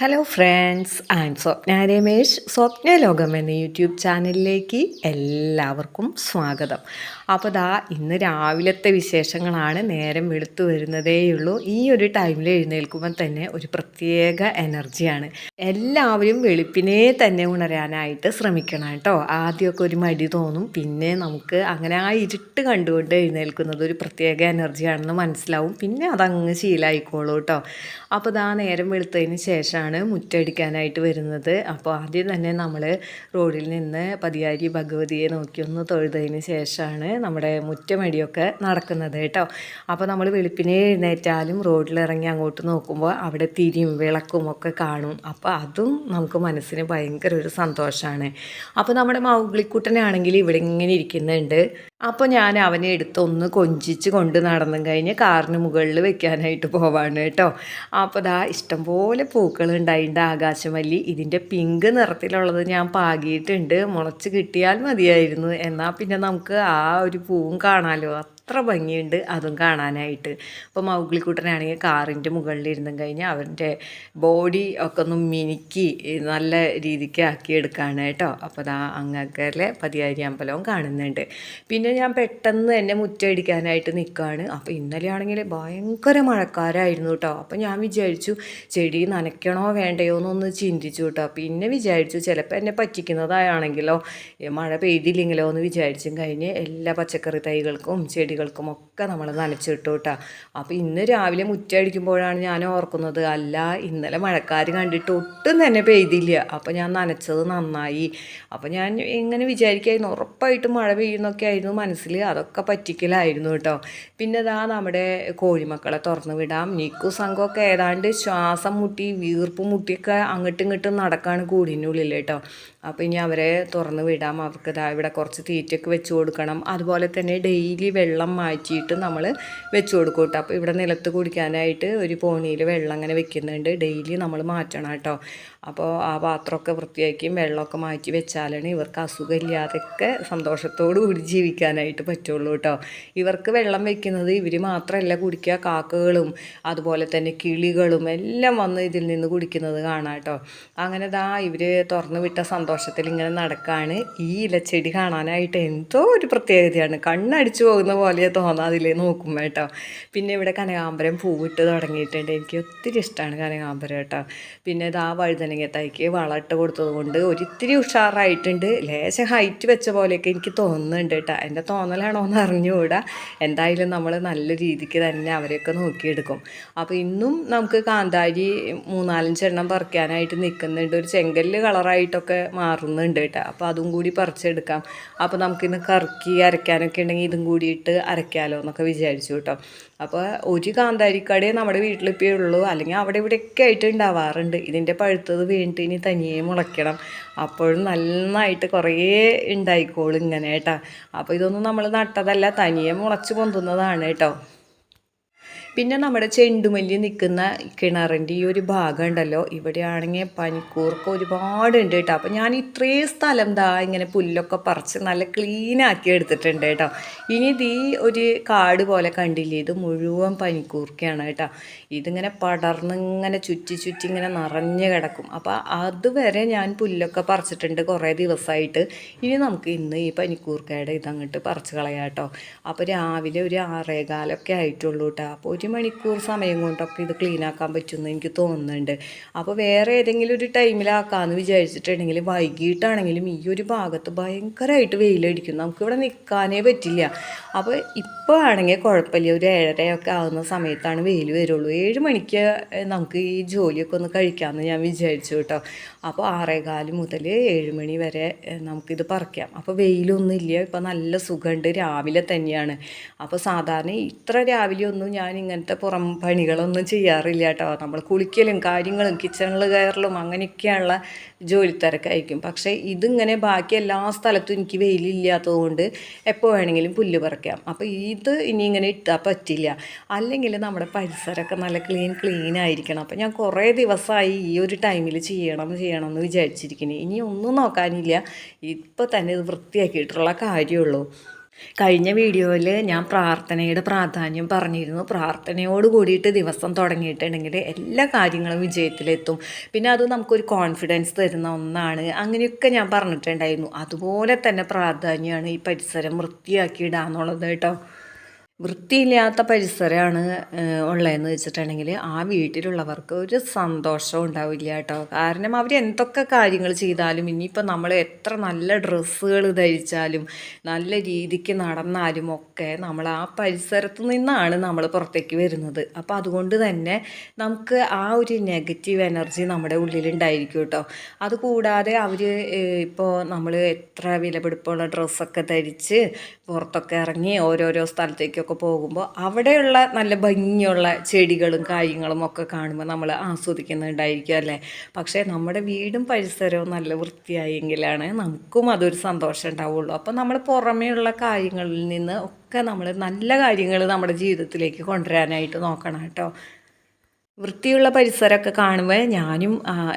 Hello friends am Swapna Ramesh Swapna ലോകം എന്ന YouTube ചാനലിലേക്ക് എല്ലാവർക്കും സ്വാഗതം. അപ്പോൾ ദാ ഇന്ന് രാവിലത്തെ വിശേഷങ്ങളാണ് നേരം വെളുത്തു വരുന്നതേയുള്ളൂ ഈ ഒരു ടൈമിൽ എഴുന്നേൽക്കുമ്പോൾ തന്നെ ഒരു പ്രത്യേക എനർജിയാണ് എല്ലാവരും വെളുപ്പിനെ തന്നെ ഉണരാനായിട്ട് ശ്രമിക്കണം കേട്ടോ. ആദ്യമൊക്കെ ഒരു മടി തോന്നും. പിന്നെ നമുക്ക് അങ്ങനെ ആ ഇരുട്ട് കണ്ടുകൊണ്ട് എഴുന്നേൽക്കുന്നത് ഒരു പ്രത്യേക എനർജിയാണെന്ന് മനസ്സിലാവും. പിന്നെ അതങ്ങ് ശീലമായിക്കോളൂ കേട്ടോ. അപ്പോൾ ദാ നേരം വെളുത്തതിന് ശേഷമാണ് മുറ്റടിക്കാനായിട്ട് വരുന്നത്. അപ്പോൾ ആദ്യം തന്നെ നമ്മൾ റോഡിൽ നിന്ന് പതിയാരി ഭഗവതിയെ നോക്കി ഒന്ന് തൊഴുതതിന് ശേഷമാണ് നമ്മുടെ മുറ്റമടിയൊക്കെ നടക്കുന്നത് കേട്ടോ. അപ്പോൾ നമ്മൾ വെളുപ്പിനെ എഴുന്നേറ്റാലും റോഡിലിറങ്ങി അങ്ങോട്ട് നോക്കുമ്പോൾ അവിടെ തിരിയും വിളക്കും ഒക്കെ കാണും. അപ്പോൾ അതും നമുക്ക് മനസ്സിന് ഭയങ്കര ഒരു സന്തോഷമാണ് അപ്പോൾ നമ്മുടെ മൗഗ്ലിക്കുട്ടനാണെങ്കിൽ ഇവിടെ ഇങ്ങനെ ഇരിക്കുന്നുണ്ട്. അപ്പോൾ ഞാൻ അവനെ എടുത്ത് ഒന്ന് കൊഞ്ചിച്ച് കൊണ്ട് നടന്നും കഴിഞ്ഞ് കാറിന് മുകളിൽ വെക്കാനായിട്ട് പോവാണ് കേട്ടോ. അപ്പോൾ ദാ ഇഷ്ടംപോലെ പൂക്കൾ ഉണ്ടായിട്ടുണ്ട് ആകാശമല്ലി ഇതിന്റെ പിങ്ക് നിറത്തിലുള്ളത് ഞാൻ പാകിയിട്ടുണ്ട്. മുളച്ച് കിട്ടിയാൽ മതിയായിരുന്നു. എന്നാൽ പിന്നെ നമുക്ക് ആ ഒരു പൂവും കാണാമല്ലോ അത്ര ഭംഗിയുണ്ട് അതും കാണാനായിട്ട്. അപ്പോൾ മൗഗ്ലിക്കുട്ടനാണെങ്കിൽ കാറിന്റെ മുകളിലിരുന്നും കഴിഞ്ഞാൽ അവന്റെ ബോഡി ഒക്കെ ഒന്ന് മിനുക്കി നല്ല രീതിക്ക് ആക്കി എടുക്കുകയാണ് കേട്ടോ. അപ്പോൾ അതാ അങ്ങക്കലെ പതിയാരി അമ്പലവും കാണുന്നുണ്ട്. പിന്നെ ഞാൻ പെട്ടെന്ന് എന്നെ മുറ്റടിക്കാനായിട്ട് നിൽക്കുകയാണ്. അപ്പോൾ ഇന്നലെ ആണെങ്കിൽ ഭയങ്കര മഴക്കാരായിരുന്നു കേട്ടോ. അപ്പോൾ ഞാൻ വിചാരിച്ചു ചെടി നനയ്ക്കണോ വേണ്ടയോ എന്നൊന്ന് ചിന്തിച്ചു കേട്ടോ. പിന്നെ വിചാരിച്ചു ചിലപ്പോൾ എന്നെ പറ്റിക്കുന്നതായാണെങ്കിലോ മഴ പെയ്തില്ലെങ്കിലോ എന്ന് വിചാരിച്ചും കഴിഞ്ഞ് എല്ലാ പച്ചക്കറി തൈകൾക്കും ചെടി ചെടികൾക്കുമൊക്കെ നമ്മൾ നനച്ചിട്ടു കേട്ടോ അപ്പോൾ ഇന്ന് രാവിലെ മുറ്റടിക്കുമ്പോഴാണ് ഞാൻ ഓർക്കുന്നത് അല്ല ഇന്നലെ മഴക്കാർ കണ്ടിട്ട് ഒട്ടും തന്നെ പെയ്തില്ല. അപ്പോൾ ഞാൻ നനച്ചത് നന്നായി. അപ്പോൾ ഞാൻ എങ്ങനെ വിചാരിക്കായിരുന്നു ഉറപ്പായിട്ടും മഴ പെയ്യുന്നൊക്കെ ആയിരുന്നു മനസ്സിൽ അതൊക്കെ പറ്റിക്കലായിരുന്നു കേട്ടോ പിന്നെ ഇതാ നമ്മുടെ കോഴിമക്കളെ തുറന്നു വിടാം. നിക്കു സംഘമൊക്കെ ഏതാണ്ട് ശ്വാസം മുട്ടി വീർപ്പ് മുട്ടിയൊക്കെ അങ്ങോട്ടും ഇങ്ങോട്ടും നടക്കാണ് കൂടിനുള്ളിൽ കേട്ടോ അപ്പോൾ ഇനി അവരെ തുറന്നു വിടാം. അവർക്ക് ഇതാ ഇവിടെ കുറച്ച് തീറ്റയൊക്കെ വെച്ച് കൊടുക്കണം. അതുപോലെ തന്നെ ഡെയിലി വെള്ളം മാറ്റിയിട്ട് നമ്മൾ വെച്ച് കൊടുക്കും കേട്ടോ. അപ്പോൾ ഇവിടെ നിലത്ത് കുടിക്കാനായിട്ട് ഒരു പോണിയിൽ വെള്ളം അങ്ങനെ വെക്കുന്നുണ്ട്. ഡെയിലി നമ്മൾ മാറ്റണം കേട്ടോ. അപ്പോൾ ആ പാത്രമൊക്കെ വൃത്തിയാക്കിയും വെള്ളമൊക്കെ മാറ്റി വെച്ചാലാണ് ഇവർക്ക് അസുഖമില്ലാതെയൊക്കെ സന്തോഷത്തോടു കൂടി ജീവിക്കാനായിട്ട് പറ്റുള്ളൂ കേട്ടോ. ഇവർക്ക് വെള്ളം വെക്കുന്നത് ഇവർ മാത്രമല്ല കുടിക്കുക. കാക്കകളും അതുപോലെ തന്നെ കിളികളും എല്ലാം വന്ന് ഇതിൽ നിന്ന് കുടിക്കുന്നത് കാണാം കേട്ടോ. അങ്ങനെ ദാ ഇവർ തുറന്നു വിട്ട സന്തോഷത്തിൽ ഇങ്ങനെ നടക്കുകയാണ് ഈ ഇലച്ചെടി കാണാനായിട്ട് എന്തോ ഒരു പ്രത്യേകതയാണ്. കണ്ണടിച്ചു പോകുന്ന പോലെ തോന്നാം അതിലേ നോക്കുമ്പോൾ കേട്ടോ. പിന്നെ ഇവിടെ കനകാമ്പരം പൂവിട്ട് തുടങ്ങിയിട്ടുണ്ട്. എനിക്ക് ഒത്തിരി ഇഷ്ടമാണ് കനകാമ്പരം കേട്ടോ. പിന്നെ ദാ വഴുതനങ്ങ തൈക്ക് വളമിട്ട് കൊടുത്തത് കൊണ്ട് ഒരിത്തിരി ഉഷാറായിട്ടുണ്ട്. ലേശം ഹൈറ്റ് വെച്ച പോലെയൊക്കെ എനിക്ക് തോന്നുന്നുണ്ട് കേട്ടോ. എന്റെ തോന്നലാണോ എന്ന് അറിഞ്ഞുകൂടാ. എന്തായാലും നമ്മൾ നല്ല രീതിക്ക് തന്നെ അവരെയൊക്കെ നോക്കിയെടുക്കും. അപ്പോൾ ഇന്നും നമുക്ക് കാന്താരി മൂന്നാലഞ്ചെണ്ണം പറിക്കാനായിട്ട് നിൽക്കുന്നുണ്ട്. ഒരു ചെങ്കല്ല് കളറായിട്ടൊക്കെ മാറുന്നുണ്ട് കേട്ടോ. അപ്പോൾ അതും കൂടി പറിച്ചെടുക്കാം. അപ്പോൾ നമുക്കിന്ന് കറക്കി അരയ്ക്കാനൊക്കെ ഉണ്ടെങ്കിൽ ഇതും കൂടിയിട്ട് അരയ്ക്കാമല്ലോ എന്നൊക്കെ വിചാരിച്ചു കേട്ടോ. അപ്പോൾ ഒരു കാന്താരിക്കടയെ നമ്മുടെ വീട്ടിലിപ്പോൾ ഉള്ളൂ. അല്ലെങ്കിൽ അവിടെ ഇവിടെയൊക്കെ ആയിട്ട് ഉണ്ടാവാറുണ്ട്. ഇതിന്റെ പഴുത്തത് വീണിട്ട് ഇനി തനിയെ മുളയ്ക്കണം. അപ്പോഴും നന്നായിട്ട് കുറേ ഉണ്ടായിക്കോളും ഇങ്ങനെ കേട്ടോ. അപ്പോൾ ഇതൊന്നും നമ്മൾ നട്ടതല്ല തനിയെ മുളച്ച് പൊന്തുന്നതാണ് കേട്ടോ. പിന്നെ നമ്മുടെ ചെണ്ടുമല്ലി നിൽക്കുന്ന കിണറിന്റെ ഈ ഒരു ഭാഗം ഉണ്ടല്ലോ ഇവിടെയാണെങ്കിൽ പനിക്കൂർക്ക് ഒരുപാടുണ്ട് കേട്ടോ. അപ്പോൾ ഞാൻ ഇത്രയും സ്ഥലം ദാ ഇങ്ങനെ പുല്ലൊക്കെ പറിച്ച് നല്ല ക്ലീനാക്കി എടുത്തിട്ടുണ്ട് കേട്ടോ. ഇനി ഇത് ഈ ഒരു കാട് പോലെ കണ്ടില്ലേ? ഇത് മുഴുവൻ പനിക്കൂർക്കയാണ് കേട്ടോ. ഇതിങ്ങനെ പടർന്ന് ഇങ്ങനെ ചുറ്റി ചുറ്റി ഇങ്ങനെ നിറഞ്ഞു കിടക്കും. അപ്പോൾ അതുവരെ ഞാൻ പുല്ലൊക്കെ പറിച്ചിട്ടുണ്ട് കുറേ ദിവസമായിട്ട്. ഇനി നമുക്ക് ഇന്ന് ഈ പനിക്കൂർക്കയുടെ ഇതങ്ങോട്ട് പറിച്ച് കളയാം കേട്ടോ. അപ്പോൾ രാവിലെ ഒരു ആറേകാലൊക്കെ ആയിട്ടുള്ളൂ കേട്ടോ. അപ്പോൾ ഒരു മണിക്കൂർ സമയം കൊണ്ടൊക്കെ ഇത് ക്ലീൻ ആക്കാൻ പറ്റുമെന്ന് എനിക്ക് തോന്നുന്നുണ്ട്. അപ്പോൾ വേറെ ഏതെങ്കിലും ഒരു ടൈമിലാക്കാമെന്ന് വിചാരിച്ചിട്ടുണ്ടെങ്കിൽ വൈകിട്ടാണെങ്കിലും ഈ ഒരു ഭാഗത്ത് ഭയങ്കരമായിട്ട് വെയിലടിക്കും. നമുക്കിവിടെ നിൽക്കാനേ പറ്റില്ല. അപ്പോൾ ഇപ്പോൾ ആണെങ്കിൽ കുഴപ്പമില്ല ഒരു ഏഴരയൊക്കെ ആകുന്ന സമയത്താണ് വെയിൽ വരുള്ളൂ. ഏഴ് മണിക്ക് നമുക്ക് ഈ ജോലിയൊക്കെ ഒന്ന് കഴിക്കാമെന്ന് ഞാൻ വിചാരിച്ചു കേട്ടോ. അപ്പോൾ ആറേകാൽ മുതൽ ഏഴ് മണി വരെ നമുക്കിത് പറിക്കാം. അപ്പോൾ വെയിലൊന്നും ഇല്ല. ഇപ്പോൾ നല്ല സുഖമുണ്ട് രാവിലെ തന്നെയാണ്. അപ്പോൾ സാധാരണ ഇത്ര രാവിലെ ഒന്നും ഞാൻ ഇങ്ങനത്തെ പുറം പണികളൊന്നും ചെയ്യാറില്ല കേട്ടോ. നമ്മൾ കുളിക്കലും കാര്യങ്ങളും കിച്ചണിൽ കയറലും അങ്ങനെയൊക്കെയുള്ള ജോലി തിരക്കായിരിക്കും പക്ഷേ ഇതിങ്ങനെ ബാക്കി എല്ലാ സ്ഥലത്തും എനിക്ക് വെയിലില്ലാത്തതുകൊണ്ട് എപ്പോൾ വേണമെങ്കിലും പുല്ല് പറിക്കാം. അപ്പോൾ ഇത് ഇനി ഇങ്ങനെ ഇട്ടാൽ പറ്റില്ല. അല്ലെങ്കിൽ നമ്മുടെ പരിസരമൊക്കെ നല്ല ക്ലീൻ ക്ലീൻ ആയിരിക്കണം. അപ്പോൾ ഞാൻ കുറേ ദിവസമായി ഈ ഒരു ടൈമിൽ ചെയ്യണം ചെയ്യണം എന്ന് വിചാരിച്ചിരിക്കുന്നത് ഇനി ഒന്നും നോക്കാനില്ല. ഇപ്പോൾ തന്നെ ഇത് വൃത്തിയാക്കിയിട്ടുള്ള കാര്യമുള്ളൂ കഴിഞ്ഞ വീഡിയോയിൽ ഞാൻ പ്രാർത്ഥനയുടെ പ്രാധാന്യം പറഞ്ഞിരുന്നു. പ്രാർത്ഥനയോട് കൂടിയിട്ട് ദിവസം തുടങ്ങിയിട്ടുണ്ടെങ്കിൽ എല്ലാ കാര്യങ്ങളും വിജയത്തിലെത്തും. പിന്നെ അത് നമുക്കൊരു കോൺഫിഡൻസ് തരുന്ന ഒന്നാണ്. അങ്ങനെയൊക്കെ ഞാൻ പറഞ്ഞിട്ടുണ്ടായിരുന്നു. അതുപോലെ തന്നെ പ്രാധാന്യമാണ് ഈ പരിസരം വൃത്തിയാക്കി ഇടാന്നുള്ളത് കേട്ടോ. വൃത്തിയില്ലാത്ത പരിസരമാണ് ഉള്ളതെന്ന് വെച്ചിട്ടുണ്ടെങ്കിൽ ആ വീട്ടിലുള്ളവർക്ക് ഒരു സന്തോഷം ഉണ്ടാവില്ല കേട്ടോ. കാരണം അവർ എന്തൊക്കെ കാര്യങ്ങൾ ചെയ്താലും ഇനിയിപ്പോൾ നമ്മൾ എത്ര നല്ല ഡ്രസ്സുകൾ ധരിച്ചാലും നല്ല രീതിക്ക് നടന്നാലും ഒക്കെ നമ്മൾ ആ പരിസരത്തു നിന്നാണ് നമ്മൾ പുറത്തേക്ക് വരുന്നത്. അപ്പോൾ അതുകൊണ്ട് തന്നെ നമുക്ക് ആ ഒരു നെഗറ്റീവ് എനർജി നമ്മുടെ ഉള്ളിലുണ്ടായിരിക്കും കേട്ടോ. അതുകൂടാതെ അവർ ഇപ്പോൾ നമ്മൾ എത്ര വിലപിടിപ്പുള്ള ഡ്രസ്സൊക്കെ ധരിച്ച് പുറത്തൊക്കെ ഇറങ്ങി ഓരോരോ സ്ഥലത്തേക്കൊക്കെ പോകുമ്പോൾ അവിടെയുള്ള നല്ല ഭംഗിയുള്ള ചെടികളും കാര്യങ്ങളും ഒക്കെ കാണുമ്പോൾ നമ്മൾ ആസ്വദിക്കുന്നുണ്ടായിരിക്കും അല്ലേ? പക്ഷേ നമ്മുടെ വീടും പരിസരവും നല്ല വൃത്തിയായെങ്കിലാണ് നമുക്കും അതൊരു സന്തോഷം ഉണ്ടാവുള്ളൂ. അപ്പോൾ നമ്മൾ പുറമേയുള്ള കാര്യങ്ങളിൽ നിന്ന് ഒക്കെ നമ്മൾ നല്ല കാര്യങ്ങൾ നമ്മുടെ ജീവിതത്തിലേക്ക് കൊണ്ടുവരാനായിട്ട് നോക്കണം കേട്ടോ. വൃത്തിയുള്ള പരിസരമൊക്കെ കാണുമ്പോൾ ഞാനും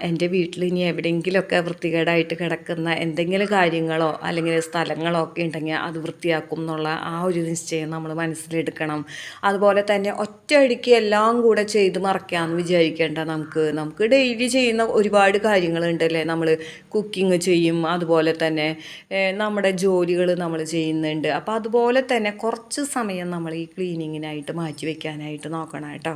എന്റെ വീട്ടിൽ ഇനി എവിടെയെങ്കിലുമൊക്കെ വൃത്തികേടായിട്ട് കിടക്കുന്ന എന്തെങ്കിലും കാര്യങ്ങളോ അല്ലെങ്കിൽ സ്ഥലങ്ങളോ ഒക്കെ ഉണ്ടെങ്കിൽ അത് വൃത്തിയാക്കും എന്നുള്ള ആ ഒരു നിശ്ചയം നമ്മൾ മനസ്സിലെടുക്കണം. അതുപോലെ തന്നെ ഒറ്റയടിക്ക് എല്ലാം കൂടെ ചെയ്ത് മറക്കാമെന്ന് വിചാരിക്കേണ്ട നമുക്ക്. നമുക്ക് ഡെയിലി ചെയ്യുന്ന ഒരുപാട് കാര്യങ്ങളുണ്ടല്ലേ നമ്മൾ കുക്കിംഗ് ചെയ്യും അതുപോലെ തന്നെ നമ്മുടെ ജോലികൾ നമ്മൾ ചെയ്യുന്നുണ്ട്. അപ്പോൾ അതുപോലെ തന്നെ കുറച്ച് സമയം നമ്മൾ ഈ ക്ലീനിങ്ങിനായിട്ട് മാറ്റി വയ്ക്കാനായിട്ട് നോക്കണം കേട്ടോ.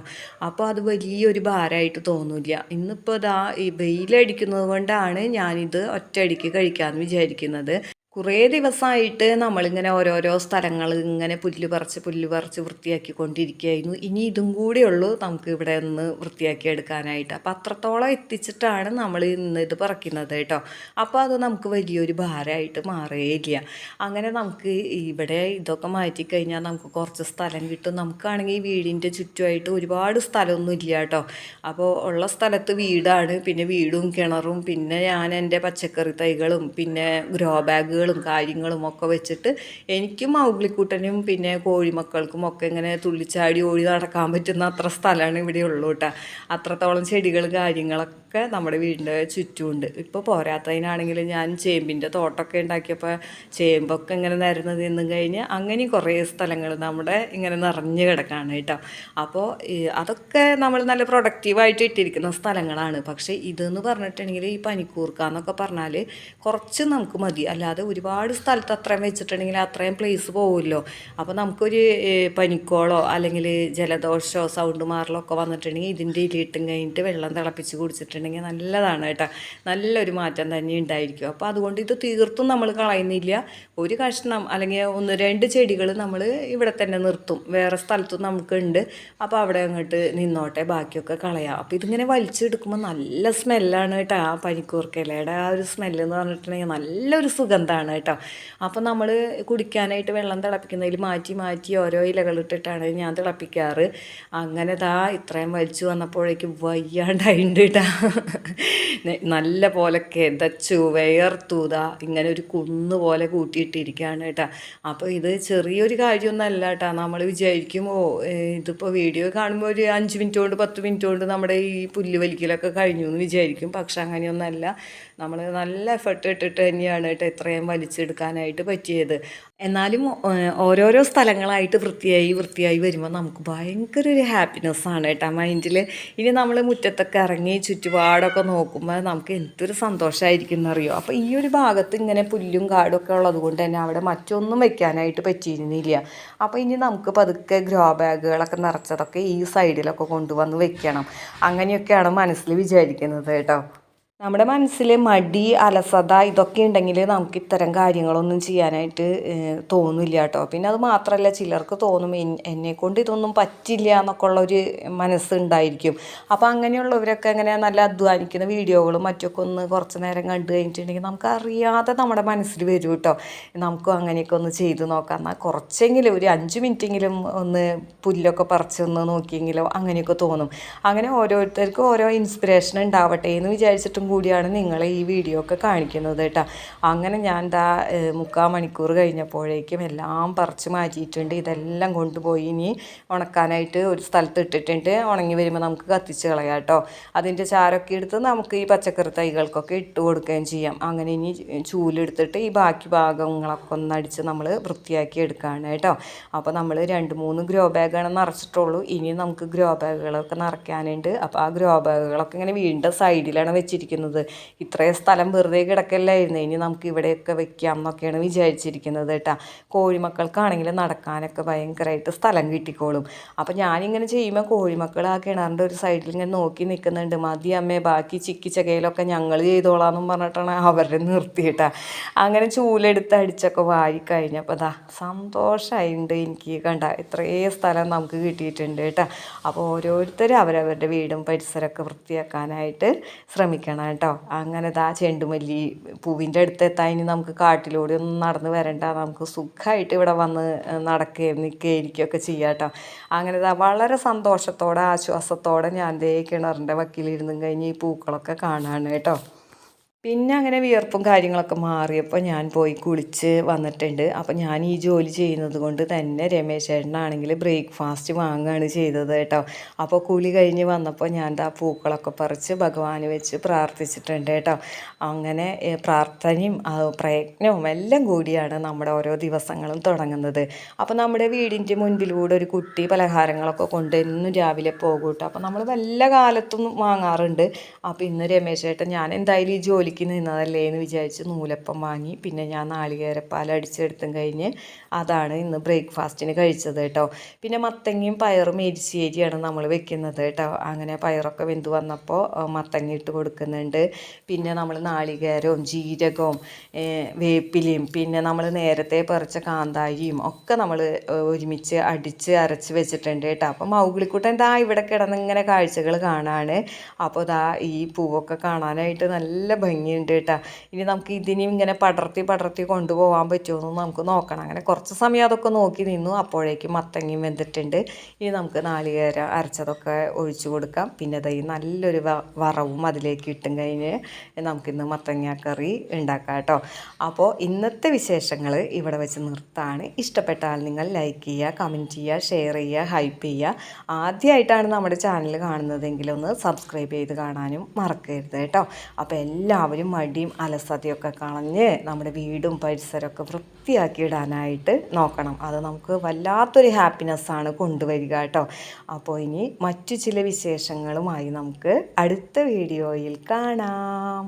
അപ്പോൾ അത് വലിയ ഒരു ഭാരമായിട്ട് തോന്നില്ല. ഇന്നിപ്പോൾ ഇതാ ഈ വെയിലടിക്കുന്നത് കൊണ്ടാണ് ഞാനിത് ഒറ്റയടിക്ക് കഴിക്കാമെന്ന് വിചാരിക്കുന്നത്. കുറേ ദിവസമായിട്ട് നമ്മളിങ്ങനെ ഓരോരോ സ്ഥലങ്ങൾ ഇങ്ങനെ പുല്ല് പറിച്ച് പുല്ല് പറിച്ച് വൃത്തിയാക്കിക്കൊണ്ടിരിക്കുകയായിരുന്നു. ഇനി ഇതും ഉള്ളൂ നമുക്ക് ഇവിടെ നിന്ന് വൃത്തിയാക്കി എടുക്കാനായിട്ട്. അപ്പം അത്രത്തോളം എത്തിച്ചിട്ടാണ് നമ്മൾ ഇന്ന് ഇത് പറിക്കുന്നത് കേട്ടോ. അപ്പോൾ അത് നമുക്ക് വലിയൊരു ഭാരമായിട്ട് മാറുകയില്ല. അങ്ങനെ നമുക്ക് ഇവിടെ ഇതൊക്കെ മാറ്റിക്കഴിഞ്ഞാൽ നമുക്ക് കുറച്ച് സ്ഥലം കിട്ടും. നമുക്കാണെങ്കിൽ വീടിന്റെ ചുറ്റുമായിട്ട് ഒരുപാട് സ്ഥലമൊന്നും ഇല്ല കേട്ടോ. അപ്പോൾ ഉള്ള സ്ഥലത്ത് വീടാണ്. പിന്നെ വീടും കിണറും. പിന്നെ ഞാൻ എന്റെ പച്ചക്കറി തൈകളും. പിന്നെ ഗ്രോ ബാഗുകൾ ചെടികളും കാര്യങ്ങളും ഒക്കെ വെച്ചിട്ട് എനിക്കും മൗഗ്ലിക്കുട്ടനും പിന്നെ കോഴിമക്കൾക്കും ഒക്കെ ഇങ്ങനെ തുള്ളിച്ചാടി ഓടി നടക്കാൻ പറ്റുന്ന അത്ര സ്ഥലമാണ് ഇവിടെ ഉള്ളൂ കേട്ടോ. അത്രത്തോളം ചെടികൾ കാര്യങ്ങളൊക്കെ നമ്മുടെ വീടിന്റെ ചുറ്റുമുണ്ട്. ഇപ്പോൾ പോരാത്തതിനാണെങ്കിൽ ഞാൻ ചേമ്പിന്റെ തോട്ടമൊക്കെ ഉണ്ടാക്കിയപ്പോൾ ചേമ്പൊക്കെ ഇങ്ങനെ നിരന്ന് നിന്നും കഴിഞ്ഞ് അങ്ങനെ കുറേ സ്ഥലങ്ങൾ നമ്മുടെ ഇങ്ങനെ നിറഞ്ഞു കിടക്കാണ് കേട്ടോ. അപ്പോൾ അതൊക്കെ നമ്മൾ നല്ല പ്രൊഡക്റ്റീവായിട്ട് ഇട്ടിരിക്കുന്ന സ്ഥലങ്ങളാണ്. പക്ഷേ ഇതെന്ന് പറഞ്ഞിട്ടുണ്ടെങ്കിൽ ഈ പനിക്കൂർക്ക എന്നൊക്കെ പറഞ്ഞാൽ കുറച്ച് നമുക്ക് മതി. അല്ലാതെ ഒരുപാട് സ്ഥലത്ത് അത്രയും വെച്ചിട്ടുണ്ടെങ്കിൽ അത്രയും പ്ലേസ് പോകുമല്ലോ അപ്പോൾ നമുക്കൊരു പനിക്കോളോ അല്ലെങ്കിൽ ജലദോഷമോ സൗണ്ട് മാറലോ ഒക്കെ വന്നിട്ടുണ്ടെങ്കിൽ ഇതിന്റെ ഇലിട്ടും കഴിഞ്ഞിട്ട് വെള്ളം തിളപ്പിച്ച് കുടിച്ചിട്ടുണ്ടെങ്കിൽ നല്ലതാണ് കേട്ടോ. നല്ലൊരു മാറ്റം തന്നെ ഉണ്ടായിരിക്കും. അപ്പോൾ അതുകൊണ്ട് ഇത് തീർത്തും നമ്മൾ കളയുന്നില്ല. ഒരു കഷ്ണം അല്ലെങ്കിൽ ഒന്ന് രണ്ട് ചെടികൾ നമ്മൾ ഇവിടെ തന്നെ നിർത്തും. വേറെ സ്ഥലത്തും നമുക്കുണ്ട് അപ്പോൾ അവിടെ അങ്ങോട്ട് നിന്നോട്ടെ ബാക്കിയൊക്കെ കളയാം. അപ്പോൾ ഇതിങ്ങനെ വലിച്ചെടുക്കുമ്പോൾ നല്ല സ്മെല്ലാണ് കേട്ടോ ആ പനിക്കൂർക്കയിലയുടെ ആ ഒരു സ്മെല്ല് എന്ന് പറഞ്ഞിട്ടുണ്ടെങ്കിൽ നല്ലൊരു സുഗന്ധമാണ് കേട്ടോ. അപ്പോൾ നമ്മൾ കുടിക്കാനായിട്ട് വെള്ളം തിളപ്പിക്കുന്നതിൽ മാറ്റി മാറ്റി ഓരോ ഇലകളിട്ടിട്ടാണ് ഞാൻ തിളപ്പിക്കാറ്. അങ്ങനെ ദാ ഇത്രയും വലിച്ചു വന്നപ്പോഴേക്കും വയ്യാണ്ടായിട്ടുണ്ട് കേട്ടോ. നല്ല പോലെ കിതച്ചു വേർത്തൂത ഇങ്ങനെ ഒരു കുന്ന് പോലെ കൂട്ടിയിട്ടിരിക്കുകയാണ് കേട്ടോ. അപ്പോൾ ഇത് ചെറിയൊരു കാര്യമൊന്നുമല്ല കേട്ടോ. നമ്മൾ വിചാരിക്കുമോ ഇതിപ്പോൾ വീഡിയോ കാണുമ്പോൾ ഒരു അഞ്ച് മിനിറ്റ് കൊണ്ട് പത്ത് മിനിറ്റ് കൊണ്ട് നമ്മുടെ ഈ പുല്ല് വലിക്കലൊക്കെ കഴിഞ്ഞു എന്ന് വിചാരിക്കും. പക്ഷെ അങ്ങനെയൊന്നല്ല. നമ്മൾ നല്ല എഫർട്ട് ഇട്ടിട്ട് തന്നെയാണ് കേട്ടോ ഇത്രയും വലിച്ചെടുക്കാനായിട്ട് പറ്റിയത്. എന്നാലും ഓരോരോ സ്ഥലങ്ങളായിട്ട് വൃത്തിയായി വൃത്തിയായി വരുമ്പോൾ നമുക്ക് ഭയങ്കര ഒരു ഹാപ്പിനെസ്സാണ് കേട്ടോ. മൈൻഡിൽ ഇനി നമ്മൾ മുറ്റത്തൊക്കെ ഇറങ്ങി ചുറ്റുപാടൊക്കെ നോക്കുമ്പോൾ നമുക്ക് എന്തൊരു സന്തോഷമായിരിക്കും എന്നറിയോ? അപ്പോൾ ഈ ഒരു ഭാഗത്ത് ഇങ്ങനെ പുല്ലും കാടും ഒക്കെ ഉള്ളത് കൊണ്ട് തന്നെ അവിടെ മറ്റൊന്നും വെക്കാനായിട്ട് പറ്റിയിരുന്നില്ല. അപ്പോൾ ഇനി നമുക്ക് പതുക്കെ ഗ്രോ ബാഗുകളൊക്കെ നിറച്ചതൊക്കെ ഈ സൈഡിലൊക്കെ കൊണ്ടുവന്ന് വെക്കണം. അങ്ങനെയൊക്കെയാണ് മനസ്സിൽ വിചാരിക്കുന്നത് കേട്ടോ. നമ്മുടെ മനസ്സിൽ മടി അലസത ഇതൊക്കെ ഉണ്ടെങ്കിൽ നമുക്ക് ഇത്തരം കാര്യങ്ങളൊന്നും ചെയ്യാനായിട്ട് തോന്നില്ല കേട്ടോ. പിന്നെ അത് മാത്രമല്ല ചിലർക്ക് തോന്നും എന്നെ കൊണ്ട് ഇതൊന്നും പറ്റില്ല എന്നൊക്കെ ഉള്ളൊരു മനസ്സുണ്ടായിരിക്കും അപ്പോൾ അങ്ങനെയുള്ളവരൊക്കെ അങ്ങനെ നല്ല അധ്വാനിക്കുന്ന വീഡിയോകളും മറ്റൊക്കെ ഒന്ന് കുറച്ച് നേരം കണ്ടു കഴിഞ്ഞിട്ടുണ്ടെങ്കിൽ നമുക്ക് അറിയാതെ നമ്മുടെ മനസ്സിൽ വരും കേട്ടോ. നമുക്കും അങ്ങനെയൊക്കെ ഒന്ന് ചെയ്ത് നോക്കാം. എന്നാൽ കുറച്ചെങ്കിലും ഒരു അഞ്ച് മിനിറ്റെങ്കിലും ഒന്ന് പുല്ലൊക്കെ പറിച്ചൊന്ന് നോക്കിയെങ്കിലോ അങ്ങനെയൊക്കെ തോന്നും. അങ്ങനെ ഓരോരുത്തർക്കും ഓരോ ഇൻസ്പിറേഷൻ ഉണ്ടാവട്ടെ എന്ന് വിചാരിച്ചിട്ട് കൂടിയാണ് നിങ്ങളെ ഈ വീഡിയോ ഒക്കെ കാണിക്കുന്നത് കേട്ടോ. അങ്ങനെ ഞാൻ ദാ മുക്കാൽ മണിക്കൂർ കഴിഞ്ഞപ്പോഴേക്കും എല്ലാം പറിച്ച് മാറ്റിയിട്ടുണ്ട്. ഇതെല്ലാം കൊണ്ടുപോയി ഇനി ഉണക്കാനായിട്ട് ഒരു സ്ഥലത്ത് ഇട്ടിട്ടുണ്ട്. ഉണങ്ങി വരുമ്പോൾ നമുക്ക് കത്തിച്ച് കളയാം കേട്ടോ. അതിന്റെ ചാരമൊക്കെ എടുത്ത് നമുക്ക് ഈ പച്ചക്കറി തൈകൾക്കൊക്കെ ഇട്ട് കൊടുക്കുകയും ചെയ്യാം. അങ്ങനെ ഇനി ചൂലെടുത്തിട്ട് ഈ ബാക്കി ഭാഗങ്ങളൊക്കെ ഒന്നടിച്ച് നമ്മൾ വൃത്തിയാക്കി എടുക്കുകയാണ് കേട്ടോ. അപ്പോൾ നമ്മൾ രണ്ട് മൂന്ന് ഗ്രോ ബാഗാണ് നിറച്ചിട്ടുള്ളൂ. ഇനി നമുക്ക് ഗ്രോ ബാഗുകളൊക്കെ നിറയ്ക്കാനുണ്ട്. അപ്പോൾ ആ ഗ്രോ ബാഗുകളൊക്കെ ഇങ്ങനെ വീണ്ടും സൈഡിലാണ് വെച്ചിരിക്കുന്നത്. ഇത്രയും സ്ഥലം വെറുതെ കിടക്കല്ലായിരുന്നു. ഇനി നമുക്ക് ഇവിടെയൊക്കെ വെക്കാം എന്നൊക്കെയാണ് വിചാരിച്ചിരിക്കുന്നത് കേട്ടോ. കോഴിമക്കൾക്കാണെങ്കിൽ നടക്കാനൊക്കെ ഭയങ്കരമായിട്ട് സ്ഥലം കിട്ടിക്കോളും. അപ്പോൾ ഞാനിങ്ങനെ ചെയ്യുമ്പോൾ കോഴിമക്കൾ ആ കിണറിന്റെ ഒരു സൈഡിൽ ഇങ്ങനെ നോക്കി നിൽക്കുന്നുണ്ട് മതി അമ്മേ ബാക്കി ചിക്കി ചകയിലൊക്കെ ഞങ്ങൾ ചെയ്തോളാന്നും പറഞ്ഞിട്ടാണ് അവരെ നിർത്തിയിട്ടാ. അങ്ങനെ ചൂലെടുത്ത് അടിച്ചൊക്കെ വാരി കഴിഞ്ഞപ്പോൾ അതാ സന്തോഷമായിട്ടുണ്ട് എനിക്ക് കണ്ട. ഇത്രേ സ്ഥലം നമുക്ക് കിട്ടിയിട്ടുണ്ട് കേട്ടോ. അപ്പോൾ ഓരോരുത്തരും അവരവരുടെ വീടും പരിസരമൊക്കെ വൃത്തിയാക്കാനായിട്ട് ശ്രമിക്കണം കേട്ടോ. അങ്ങനെ ആ ചെണ്ടുമല്ലി പൂവിന്റെ അടുത്ത് എത്താൻ ഇനി നമുക്ക് കാട്ടിലൂടെ ഒന്നും നടന്ന് വരണ്ട. നമുക്ക് സുഖമായിട്ട് ഇവിടെ വന്ന് നടക്കുകയും നിൽക്കുകയും ഇരിക്കുകയൊക്കെ ചെയ്യാം കേട്ടോ. അങ്ങനെ വളരെ സന്തോഷത്തോടെ ആശ്വാസത്തോടെ ഞാൻ ദേ കിണറിന്റെ വക്കിലിരുന്നും കഴിഞ്ഞ് ഈ പൂക്കളൊക്കെ കാണാണ് കേട്ടോ. പിന്നെ അങ്ങനെ വിയർപ്പും കാര്യങ്ങളൊക്കെ മാറിയപ്പോൾ ഞാൻ പോയി കുളിച്ച് വന്നിട്ടുണ്ട്. അപ്പോൾ ഞാൻ ഈ ജോലി ചെയ്യുന്നത് കൊണ്ട് തന്നെ രമേശ് ചേട്ടനാണെങ്കിൽ ബ്രേക്ക്ഫാസ്റ്റ് വാങ്ങുകയാണ് ചെയ്തത് കേട്ടോ. അപ്പോൾ കുളി കഴിഞ്ഞ് വന്നപ്പോൾ ഞാൻ ആ പൂക്കളൊക്കെ പറിച്ച് ഭഗവാന് വെച്ച് പ്രാർത്ഥിച്ചിട്ടുണ്ട് കേട്ടോ. അങ്ങനെ പ്രാർത്ഥനയും പ്രയത്നവും എല്ലാം കൂടിയാണ് നമ്മുടെ ഓരോ ദിവസങ്ങളും തുടങ്ങുന്നത്. അപ്പോൾ നമ്മുടെ വീടിന്റെ മുൻപിലൂടെ ഒരു കുട്ടി പലഹാരങ്ങളൊക്കെ കൊണ്ട് എന്നും രാവിലെ പോകും കേട്ടോ. അപ്പോൾ നമ്മൾ വല്ല കാലത്തും വാങ്ങാറുണ്ട്. അപ്പോൾ ഇന്ന് രമേശ് ചേട്ടൻ ഞാൻ എന്തായാലും ഈ ജോലിക്ക് നിന്നതല്ലേ എന്ന് വിചാരിച്ച് നൂലപ്പം വാങ്ങി പിന്നെ ഞാൻ നാളികേരപ്പാൽ അടിച്ചെടുത്തും കഴിഞ്ഞ് അതാണ് ഇന്ന് ബ്രേക്ക്ഫാസ്റ്റിന് കഴിച്ചത് കേട്ടോ. പിന്നെ മത്തങ്ങയും പയറും എരിശ്ശേരിയാണ് നമ്മൾ വെക്കുന്നത് കേട്ടോ. അങ്ങനെ പയറൊക്കെ വെന്ത് വന്നപ്പോൾ മത്തങ്ങ ഇട്ട് കൊടുക്കുന്നുണ്ട്. പിന്നെ നമ്മൾ നാളികേരവും ജീരകവും വേപ്പിലയും പിന്നെ നമ്മൾ നേരത്തെ പറിച്ച കാന്താരിയും ഒക്കെ നമ്മൾ ഒരുമിച്ച് അടിച്ച് അരച്ച് വെച്ചിട്ടുണ്ട് കേട്ടോ. അപ്പം മൗഗിളിക്കുട്ടൻ ദാ ഇവിടെ കിടന്ന് ഇങ്ങനെ കാഴ്ചകൾ കാണാണ്. അപ്പോൾ ദാ ഈ പൂവൊക്കെ കാണാനായിട്ട് നല്ല ഭംഗിയുണ്ട് കേട്ടോ. ഇനി നമുക്ക് ഇതിനെയും ഇങ്ങനെ പടർത്തി പടർത്തി കൊണ്ടുപോകാൻ പറ്റുമോ എന്ന് നമുക്ക് നോക്കണം. അങ്ങനെ കുറച്ച് സമയം അതൊക്കെ നോക്കി നിന്നു. അപ്പോഴേക്കും മത്തങ്ങയും വെന്തിട്ടുണ്ട്. ഇനി നമുക്ക് നാളികേര അരച്ചതൊക്കെ ഒഴിച്ചു കൊടുക്കാം. പിന്നെ ദൈ നല്ലൊരു വറവും അതിലേക്ക് ഇട്ടും കഴിഞ്ഞ് നമുക്കിന്ന് മത്തങ്ങ കറി ഉണ്ടാക്കാം കേട്ടോ. അപ്പോൾ ഇന്നത്തെ വിശേഷങ്ങൾ ഇവിടെ വെച്ച് നിർത്താണ്. ഇഷ്ടപ്പെട്ടാൽ നിങ്ങൾ ലൈക്ക് ചെയ്യുക കമന്റ് ചെയ്യുക ഷെയർ ചെയ്യുക ഹൈപ്പ് ചെയ്യുക. ആദ്യമായിട്ടാണ് നമ്മുടെ ചാനൽ കാണുന്നതെങ്കിൽ ഒന്ന് സബ്സ്ക്രൈബ് ചെയ്ത് കാണാനും മറക്കരുത് കേട്ടോ. അപ്പോൾ എല്ലാവരും മടിയും അലസതയൊക്കെ കളഞ്ഞ് നമ്മുടെ വീടും പരിസരമൊക്കെ വൃത്തിയാക്കി ഇടാനായിട്ട് നോക്കണം. അത് നമുക്ക് വല്ലാത്തൊരു ഹാപ്പിനെസ്സാണ് കൊണ്ടുവരിക കേട്ടോ. അപ്പോൾ ഇനി മറ്റു ചില വിശേഷങ്ങളുമായി നമുക്ക് അടുത്ത വീഡിയോയിൽ കാണാം.